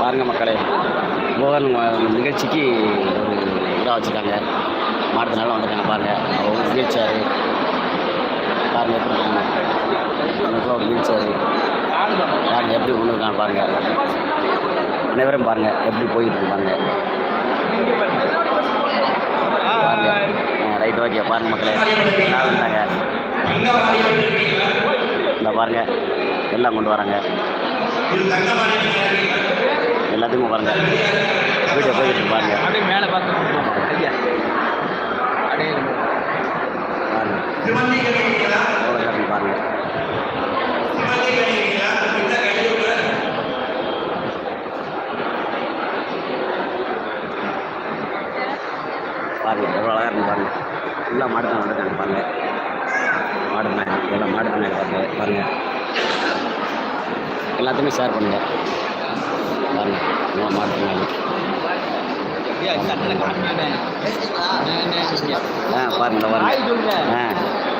பாருங்கள் மக்களே. மோகன் நிகழ்ச்சிக்கு ஒரு இதாக வச்சுருக்காங்க. மாடுறதுனால வந்திருக்காங்க பாருங்கள் ஒரு வீல் சேரு பாருங்கள் எப்படி இருக்காங்க நமக்குலாம் ஒரு வீல் சேரு பாருங்கள் எப்படி கொண்டு இருக்காங்க பாருங்கள் அனைவரும் பாருங்கள் எப்படி போயிட்டு இருக்கு ரைட் ஓகே பாருங்க மக்களே. எல்லாம் வந்தாங்க? இந்த பாருங்க. எல்லாம் கொண்டு வராங்க. எல்லாத்தையும் பாருங்க வீடியோ போயிட்டு இருக்கு பாருங்க. அப்படியே மேலே பார்த்து ஐயா. அப்படியே பாருங்க. பாருங்க. பாருங்க எவ்வளோ அழகாக இருக்கு பாருங்க. எல்லாம் மாடு தான் வந்துருக்காங்க பாருங்க. மாடு நாய் எல்லாம் மாடு நாய் பாருங்க. பாருங்க எல்லாத்தையுமே ஷேர் பண்ணுங்க. பாருங்க எல்லாம் மாடு நாய் ஐயா இந்த அண்ணன் காமியானே ஆ பாருங்க பாருங்க ஆ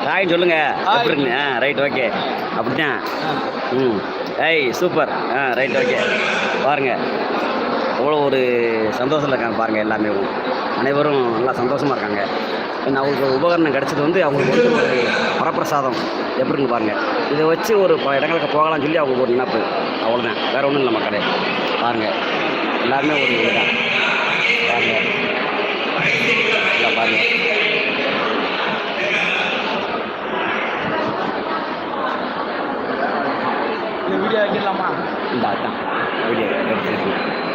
காயின் சொல்லுங்க. எப்படி இருக்குங்க ஆ ரைட் ஓகே அப்படிதான் ம் ஏய் சூப்பர் ஆ ரைட் ஓகே பாருங்க எவ்வளோ ஒரு சந்தோஷத்தில் இருக்காங்க பாருங்கள் எல்லாமே அனைவரும் நல்லா சந்தோஷமாக இருக்காங்க அவங்களுக்கு உபகரணம் கிடச்சது வந்து அவங்களுக்கு வந்து ஒரு வரப்பிரசாதம் எப்படின்னு பாருங்கள் இதை வச்சு ஒரு இடங்களுக்கு போகலாம்னு சொல்லி அவங்களுக்கு ஒரு நினப்பு அவ்வளோதான் வேறு ஒன்றும் இல்லை மக்களே. பாருங்கள் எல்லாருமே ஒரு பாருங்கள் எல்லாம் பாருங்கள் இந்த வீடியோ வைக்கலாமா? இந்த அதான். வீடியோ எடுத்துருக்கேன்